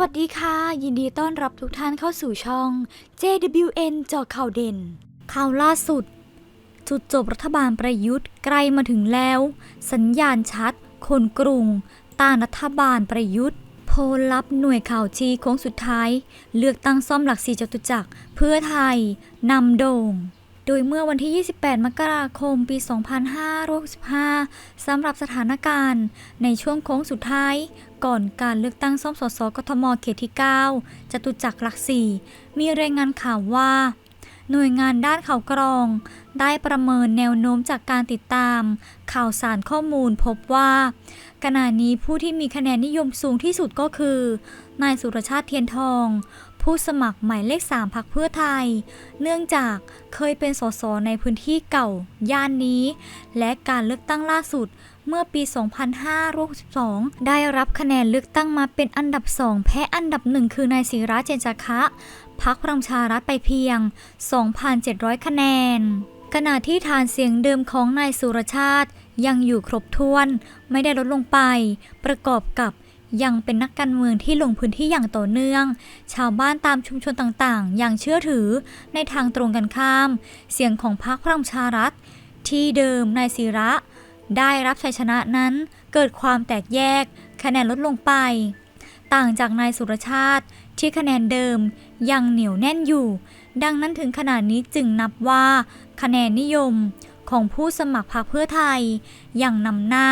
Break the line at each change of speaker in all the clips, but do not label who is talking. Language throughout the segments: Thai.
วัสดีค่ะ ยินดีต้อนรับทุกท่านเข้าสู่ช่อง JWN จอข่าวเด่น ข่าวล่าสุด จุดจบรัฐบาลประยุทธ์ใกล้มาถึงแล้ว สัญญาณชัด คนกรุงต้านรัฐบาลประยุทธ์ โพลลับหน่วยข่าวชี้โค้งสุดท้าย เลือกตั้งซ่อมหลักสี่จตุจักรเพื่อไทยนำโด่ง โดยเมื่อวันที่ 28 มกราคม ปี 2565 สำหรับสถานการณ์ ในช่วงโค้งสุดท้าย ก่อนการเลือกตั้งซ่อมสสกทมเขตที่ 9จตุจักรหลักสี่มีรายงานข่าวว่า หน่วยงานด้านข่าวกรอง ได้ประเมินแนวโน้มจากการติดตาม ข่าวสารข้อมูลพบว่า ขณะนี้ผู้ที่มีคะแนนนิยมสูงที่สุดก็คือ นายสุรชาติเทียนทอง ผู้สมัครหมายเลข3พักเพื่อไทย เนื่องจากเคยเป็นสสในพื้นที่เก่า ย่านนี้ และการเลือกตั้งล่าสุดเมื่อปี 2562 ได้รับคะแนนเลือกตั้งมาเป็นอันดับ2แพ้อันดับหนึ่งคือนายศิระเจนจาคะพักพลังชารัฐไปเพียง 2,700 คะแนน ขณะที่ฐานเสียงเดิมของนายสุรชาติยังอยู่ครบถ้วน ไม่ได้ลดลงไป ประกอบกับ ยังเป็นนักการเมืองที่ลงพื้นที่อย่างต่อเนื่อง ชาวบ้านตามชุมชนต่างๆ อย่างเชื่อถือในทางตรงกันข้าม เสียงของพรรคพลังชารัฐ ที่เดิมนายศิระ ได้รับชัยชนะนั้น เกิดความแตกแยก คะแนนลดลงไป ต่างจากนายสุรชาติ ที่คะแนนเดิมยังเหนียวแน่นอยู่ ดังนั้นถึงขนาดนี้จึงนับว่า คะแนนนิยมของผู้สมัครพรรคเพื่อไทยยังนำหน้า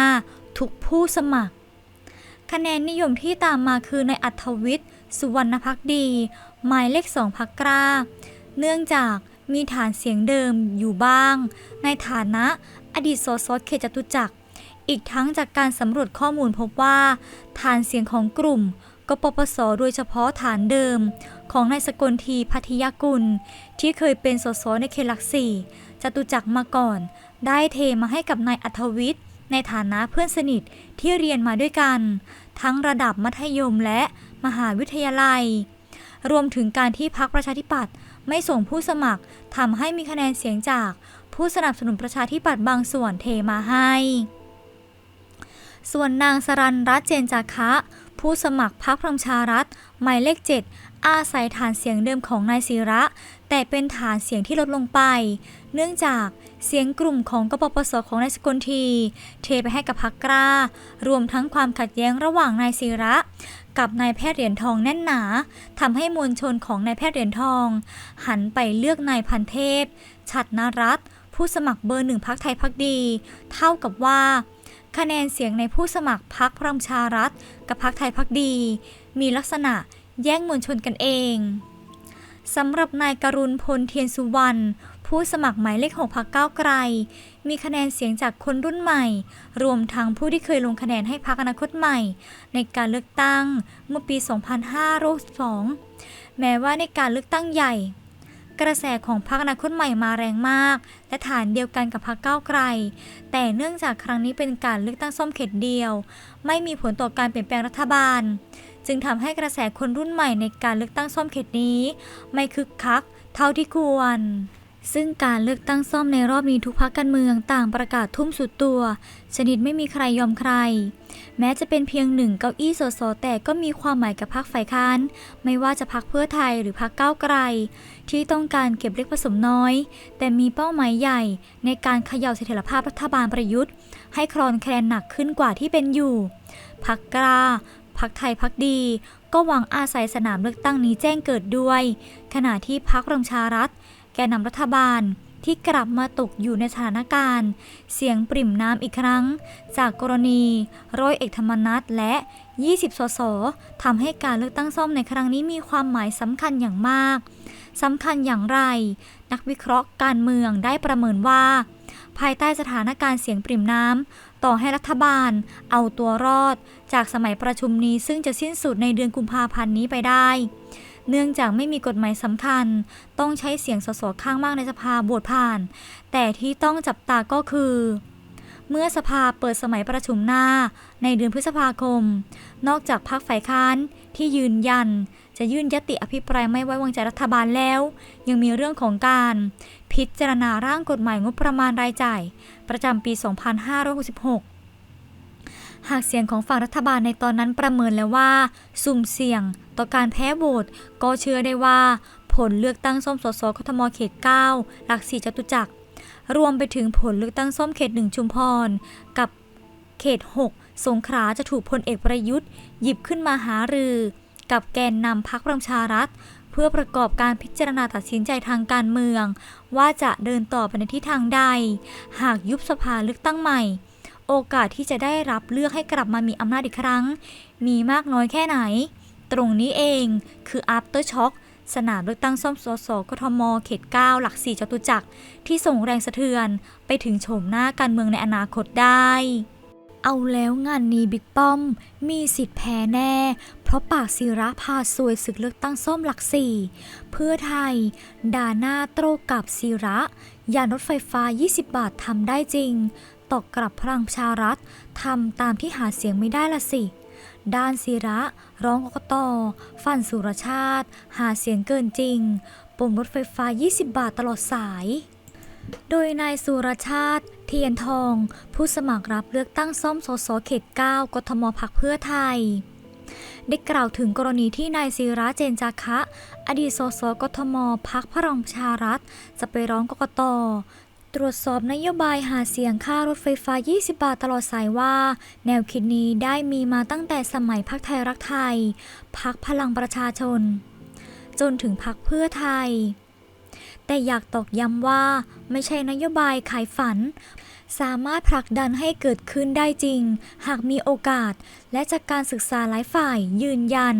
ทุกผู้สมัคร คะแนนนิยมที่ตามมาคือในอัธวิทย์ สุวรรณพักดี หมายเลขสองพักกล้า เนื่องจากมีฐานเสียงเดิมอยู่บ้าง ในฐานะอดีตสสเขตจตุจักร อีกทั้งจากการสำรวจข้อมูลพบว่า ฐานเสียงของกลุ่มกปปสโดยเฉพาะฐานเดิม ของนายสกลทีพัทยกุล ที่เคยเป็นสสในเขตหลักสี่จตุจักรมาก่อน ได้เทมาให้กับนายอัธวิทย์ในฐานะเพื่อนสนิทที่เรียนมาด้วยกัน ทั้งระดับมัธยมและมหาวิทยาลัย รวมถึงการที่พักประชาธิปัตย์ไม่ส่งผู้สมัครทำให้มีคะแนนเสียงจากผู้สนับสนุนประชาธิปัตย์บางส่วนเทมาให้ ส่วนนางสรันรัตเจนจาคะ ผู้สมัครพรรคพลังประชารัฐหมายเลข 7 อาศัยฐานเสียงเดิมของนายศิระ แต่เป็นฐานเสียงที่ลดลงไป เนื่องจากเสียงกลุ่มของกปปสของนายสกลที เทไปให้กับพรรคกล้า รวมทั้งความขัดแย้งระหว่างนายศิระ กับนายแพทย์เหรียญทองแน่นหนาทำให้มวลชนของนายแพทย์เหรียญทอง หันไปเลือกนายพันเทพฉัดนรัตผู้สมัครเบอร์หนึ่งพักไทยพักดี เท่ากับว่าคะแนนเสียงในผู้สมัครพรรคพลังประชารัฐ กับพรรคไทยพักดี มีลักษณะ แย่งมวลชนกันเองสำหรับนายกรุณพลเทียนสุวรรณผู้สมัครหมายเลข6พักก้าวไกล มีคะแนนเสียงจากคนรุ่นใหม่ รวมทั้งผู้ที่เคยลงคะแนนให้พรรคอนาคตใหม่ ในการเลือกตั้งเมื่อปี 2562 แม้ว่าในการเลือกตั้งใหญ่ กระแสของพรรคอนาคตใหม่มาแรงมาก และฐานเดียวกันกับพรรคก้าวไกล แต่เนื่องจากครั้งนี้เป็นการเลือกตั้งส้มเขตเดียว ไม่มีผลต่อการเปลี่ยนแปลงรัฐบาล จึงทำให้กระแสคนรุ่นใหม่ในการเลือกตั้งส้มเขตนี้ ไม่คึกคัก เท่าที่ควร ซึ่งการเลือกตั้งซ่อมในรอบนี้ทุกพักการเมืองต่างประกาศทุ่มสุดตัว ชนิดไม่มีใครยอมใคร แม้จะเป็นเพียงหนึ่งเก้าอี้สสแต่ก็มีความหมายกับพรรคฝ่ายค้าน ไม่ว่าจะพักเพื่อไทยหรือพักก้าวไกล ที่ต้องการเก็บเล็กผสมน้อย แต่มีเป้าหมายใหญ่ในการเขย่าเสถียรภาพรัฐบาลประยุทธ์ให้คลอนแคลนหนักขึ้นกว่าที่เป็นอยู่พักกล้า พักไทยพักดี ก็หวังอาศัยสนามเลือกตั้งนี้แจ้งเกิดด้วย ขณะที่พักรังชารัฐ แกนนำรัฐบาลที่กลับมาตกอยู่ในสถานการณ์ เสียงปริ่มน้ำอีกครั้ง จากกรณีร้อยเอกธรรมนัฐและ 20 สสทำให้การเลือกตั้งซ่อมในครั้งนี้มีความหมายสำคัญอย่างมากสำคัญอย่างไร นักวิเคราะห์การเมืองได้ประเมินว่า ภายใต้สถานการณ์เสียงปริ่มน้ำ ต่อให้รัฐบาล เอาตัวรอด จากสมัยประชุมนี้ซึ่งจะสิ้นสุดในเดือนกุมภาพันธ์นี้ไปได้ เนื่องจากไม่มีกฎหมายสำคัญ ต้องใช้เสียงสสข้างมากในสภาโหวตผ่าน แต่ที่ต้องจับตาก็คือเมื่อสภาเปิดสมัยประชุมหน้าในเดือนพฤษภาคม นอกจากพรรคฝ่ายค้านที่ยืนยัน จะยื่นยติอภิปรายไม่ไว้วางใจรัฐบาลแล้ว ยังมีเรื่องของการพิจารณาร่างกฎหมายงบประมาณรายจ่าย ประจำปี 2566 หากเสียงของฝั่งรัฐบาลในตอนนั้นประเมินแล้วว่า สุ่มเสี่ยงต่อการแพ้โหวตก็เชื่อได้ว่า ผลเลือกตั้งส้มสสกทมเขต 9 หลักสี่จตุจักร รวมไปถึงผลเลือกตั้งส้มเขตหนึ่งชุมพร กับเขต 6 สงขลาจะถูกพลเอกประยุทธ์ หยิบขึ้นมาหารือ กับแกนนำพักประชารัฐ เพื่อประกอบการพิจารณาตัดสินใจทางการเมือง ว่าจะเดินต่อไปในทิศทางใด หากยุบสภาเลือกตั้งใหม่ โอกาสที่จะได้รับเลือกให้กลับมามีอำนาจอีกครั้ง มีมากน้อยแค่ไหน ตรงนี้เองคือ after shock สนามเลือกตั้งซ่อมสสกทม เขต 9 หลักสี่จตุจักรที่ส่งแรงสะเทือนไปถึงโฉมหน้าการเมืองในอนาคตได้ เอาแล้วงานนี้บิ๊กป้อม มีสิทธิ์แพ้แน่ เพราะปากศิระพาซวยศึกเลือกตั้งส้มหลักสี่เพื่อไทย ด่าหน้าโตรกับศิระ ยานรถไฟฟ้า 20 บาททำได้จริง ตอกกลับพลังชารัฐทำตามที่หาเสียงไม่ได้ละสิ ด้านศิระ ร้องกกตฟันสุรชาติ หาเสียงเกินจริง ปมรถไฟฟ้า 20 บาทตลอดสาย โดยนายสุรชาติ เทียนทอง ผู้สมัครรับเลือกตั้งซ่อมสสเขต 9 กทมพักเพื่อไทย ได้กล่าวถึงกรณีที่นายศิระเจนจาคะ อดีตสสกทมพักพลังประชารัฐ จะไปร้องกกตตรวจสอบนโยบายหาเสียงค่ารถไฟฟ้า 20 บาทตลอดสายว่า แนวคิดนี้ได้มีมาตั้งแต่สมัยพักไทยรักไทย พักพลังประชาชน จนถึงพักเพื่อไทย แต่อยากตอกย้ำว่าไม่ใช่นโยบายขายฝัน สามารถผลักดันให้เกิดขึ้นได้จริง หากมีโอกาส และจากการศึกษาหลายฝ่ายยืนยัน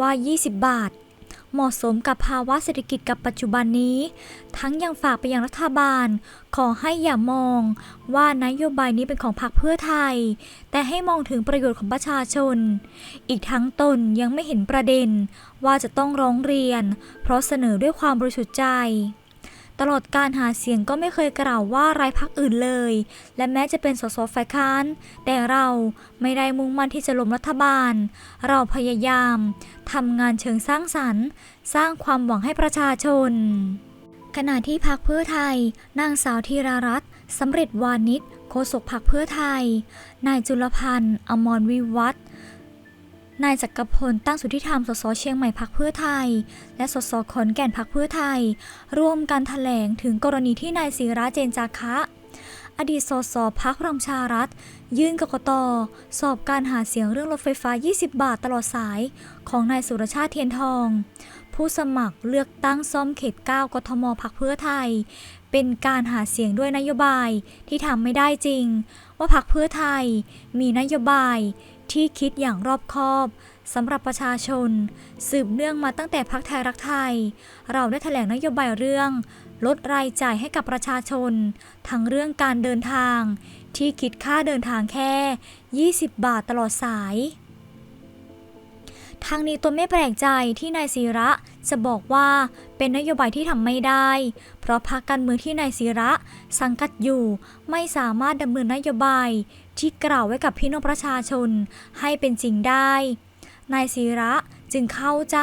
ว่า 20 บาท เหมาะสมกับภาวะเศรษฐกิจกับปัจจุบันนี้ ทั้งยังฝากไปยังรัฐบาล ขอให้อย่ามอง ว่านโยบายนี้เป็นของพรรคเพื่อไทย แต่ให้มองถึงประโยชน์ของประชาชน อีกทั้งตนยังไม่เห็นประเด็น ว่าจะต้องร้องเรียน เพราะเสนอด้วยความบริสุทธิ์ใจ ตลอดการหาเสียงก็ไม่เคยกล่าวว่าไรายพักอื่นเลย และแม้จะเป็นสสฝ่ายค้าน แต่เราไม่ได้มุ่งมั่นที่จะล้มรัฐบาล เราพยายามทำงานเชิงสร้างสรรค์ สร้างความหวังให้ประชาชน ขณะที่พักเพื่อไทย นางสาวธีรารัตน์สำเร็จวานิชโฆษกพักเพื่อไทย นายจุลพันธ์อมรวิวัฒน์ นายจักรพลตั้งสุทธิธรรม สสเชียงใหม่พักเพื่อไทย และสสขอนแก่นพักเพื่อไทย ร่วมกันถแถลงถึงกรณีที่นายศิระเจนจาคะ อดีตสสพักพลังชารัฐ ยื่นกกตสอบการหาเสียงเรื่องรถไฟฟ้า 20 บาทตลอดสาย ของนายสุรชาติเทียนทอง ผู้สมัครเลือกตั้งซ่อมเขต 9 กทมพักเพื่อไทย เป็นการหาเสียงด้วยนโยบายที่ทำไม่ได้จริง ว่าพักเพื่อไทย มีนโยบาย ที่คิดอย่างรอบคอบสำหรับประชาชน สืบเนื่องมาตั้งแต่พักไทยรักไทย เราได้แถลงนโยบายเรื่อง ลดรายจ่ายให้กับประชาชน ทั้งเรื่องการเดินทาง ที่คิดค่าเดินทางแค่ 20 บาทตลอดสายทางนี้ตัวไม่แปลกใจที่นายศิระจะบอกว่าเป็นนโยบายที่ทำไม่ได้ เพราะพรรคการเมืองที่นายศิระสังกัดอยู่ไม่สามารถดำเนินนโยบาย ที่กล่าวไว้กับพี่น้องประชาชนให้เป็นจริงได้ นายศิระจึงเข้าใจ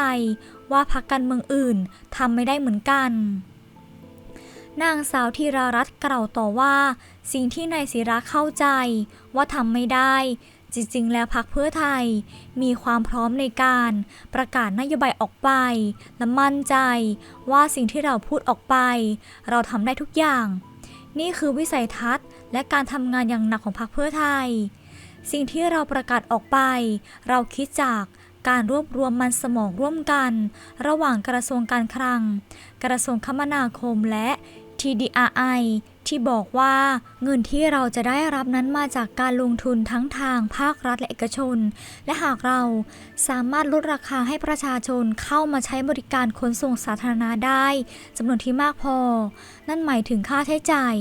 ว่าพรรคการเมืองอื่นทำไม่ได้เหมือนกัน นางสาวธีรารัตน์กล่าวต่อว่า สิ่งที่นายศิระเข้าใจว่าทำไม่ได้ จริงๆ แล้วพักเพื่อไทยมีความพร้อมในการประกาศนโยบายออกไป และมั่นใจว่าสิ่งที่เราพูดออกไป เราทำได้ทุกอย่าง นี่คือวิสัยทัศน์ และการทำงานอย่างหนักของพรรคเพื่อไทย สิ่งที่เราประกาศออกไป เราคิดจากการรวบรวมมันสมองร่วมกัน ระหว่างกระทรวงการคลัง กระทรวงคมนาคมและ TDRI ที่บอกว่าเงินที่เราจะได้รับนั้นมาจากการลงทุนทั้งทางภาครัฐและเอกชน และหากเราสามารถลดราคาให้ประชาชนเข้ามาใช้บริการขนส่งสาธารณะได้จำนวนที่มากพอ นั่นหมายถึงค่าใช้จ่าย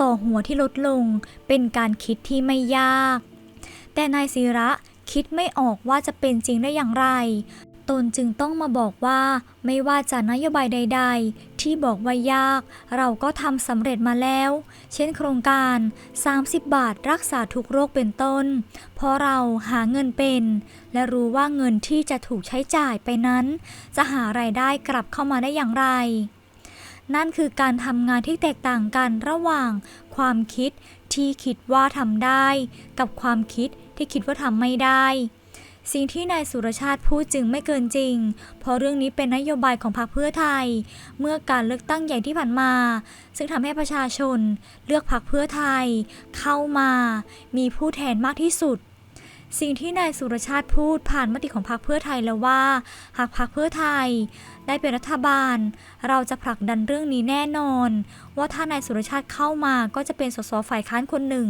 ต่อหัวที่ลดลง เป็นการคิดที่ไม่ยาก แต่นายศิระคิดไม่ออกว่าจะเป็นจริงได้อย่างไร ตนจึงต้องมาบอกว่า ไม่ว่าจะนโยบายใด ๆ ที่บอกว่ายาก เราก็ทำสำเร็จมาแล้ว เช่นโครงการ 30 บาทรักษาทุกโรคเป็นต้น เพราะเราหาเงินเป็น และรู้ว่าเงินที่จะถูกใช้จ่ายไปนั้น จะหารายได้กลับเข้ามาได้อย่างไรนั่นคือการทำงานที่แตกต่างกันระหว่าง ความคิดที่คิดว่าทำได้ กับความคิดที่คิดว่าทำไม่ได้ สิ่งที่นายสุรชาติพูดจึงไม่เกินจริง เพราะเรื่องนี้เป็นนโยบายของพรรคเพื่อไทย เมื่อการเลือกตั้งใหญ่ที่ผ่านมา ซึ่งทำให้ประชาชน เลือกพรรคเพื่อไทย เข้ามา มีผู้แทนมากที่สุด สิ่งที่นายสุรชาติพูดผ่านมติของพรรคเพื่อไทยแล้วว่า หากพรรคเพื่อไทย ได้เป็นรัฐบาล เราจะผลักดันเรื่องนี้แน่นอน ว่าถ้านายสุรชาติเข้ามาก็จะเป็นสสฝ่ายค้านคนหนึ่ง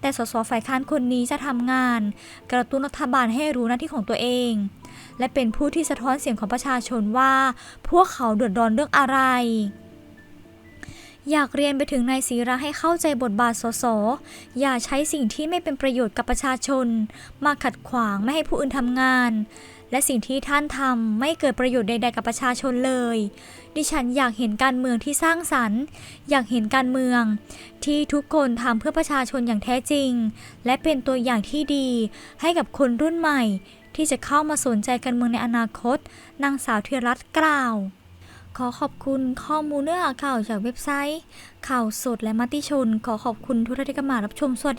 แต่สสฝ่ายค้านคนนี้จะทำงาน กระตุ้นรัฐบาลให้รู้หน้าที่ของตัวเอง และเป็นผู้ที่สะท้อนเสียงของประชาชนว่า พวกเขาเดือดร้อนเรื่องอะไร อยากเรียนไปถึงนายศิระให้เข้าใจบทบาทสส อย่าใช้สิ่งที่ไม่เป็นประโยชน์กับประชาชน มาขัดขวางไม่ให้ผู้อื่นทำงาน และสิ่งที่ท่านทำไม่เกิดประโยชน์ใด ๆ กับประชาชนเลย ดิฉันอยากเห็นการเมืองที่สร้างสรรค์ อยากเห็นการเมือง ที่ทุกคนทำเพื่อประชาชนอย่างแท้จริง และเป็นตัวอย่างที่ดี ให้กับคนรุ่นใหม่ ที่จะเข้ามาสนใจการเมืองในอนาคต นางสาวธีรรัตน์กล่าว ขอขอบคุณข้อมูลเนื้อข่าวจากเว็บไซต์ ข่าวสดและมติชน ขอขอบคุณทุกท่านที่เข้ามารับชมสวัสดี